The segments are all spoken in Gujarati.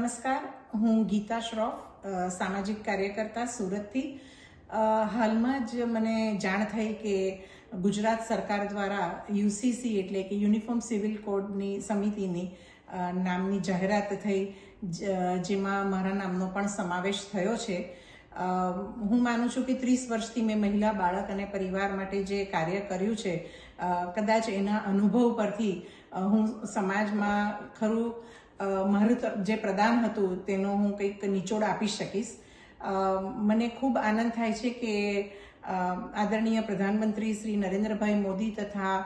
નમસ્કાર. હું ગીતા શ્રોફ સામાજિક કાર્યકર્તા સુરતથી. હાલમાં જ મને જાણ થઈ કે ગુજરાત સરકાર દ્વારા યુસીસી એટલે કે યુનિફોર્મ સિવિલ કોડની સમિતિની નામની જાહેરાત થઈ જેમાં મારા નામનો પણ સમાવેશ થયો છે. હું માનું છું કે ત્રીસ વર્ષથી મેં મહિલા, બાળક અને પરિવાર માટે જે કાર્ય કર્યું છે કદાચ એના અનુભવ પરથી હું સમાજમાં ખરું મારું જે પ્રદાન હતું તેનો હું કંઈક નિચોડ આપી શકીશ. મને ખૂબ આનંદ થાય છે કે આદરણીય પ્રધાનમંત્રી શ્રી નરેન્દ્રભાઈ મોદી તથા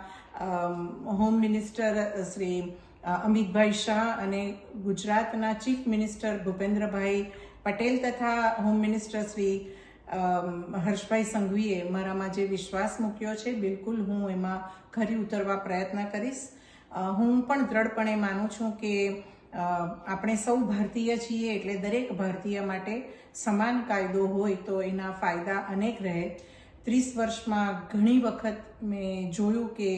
હોમ મિનિસ્ટર શ્રી અમિતભાઈ શાહ અને ગુજરાતના ચીફ મિનિસ્ટર ભૂપેન્દ્રભાઈ પટેલ તથા હોમ મિનિસ્ટર શ્રી હર્ષભાઈ સંઘવીએ મારામાં જે વિશ્વાસ મૂક્યો છે, બિલકુલ હું એમાં ખરી ઉતરવા પ્રયત્ન કરીશ. હું પણ દ્રઢપણે માનું છું કે આપણે સૌ ભારતીય છીએ એટલે દરેક ભારતીય માટે સમાન કાયદો હોય તો એના ફાયદા અનેક રહે. ત્રીસ વર્ષમાં ઘણી વખત મેં જોયું કે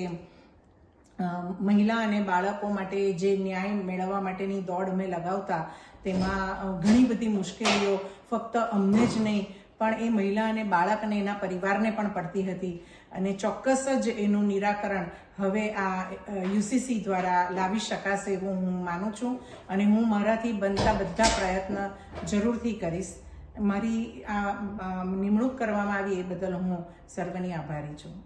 મહિલા અને બાળકો માટે જે ન્યાય મેળવવા માટેની દોડ અમે લગાવતા, તેમાં ઘણી બધી મુશ્કેલીઓ ફક્ત અમને જ નહીં પણ એ મહિલા અને બાળક અને એના પરિવારને પણ પડતી હતી. અને ચોક્કસ જ એનું નિરાકરણ હવે આ યુસીસી દ્વારા લાવી શકાશે એવું હું માનું છું. અને હું મારાથી બનતા બધા પ્રયત્ન જરૂરથી કરીશ. મારી આ નિમણૂક કરવામાં આવી એ બદલ હું સર્વની આભારી છું.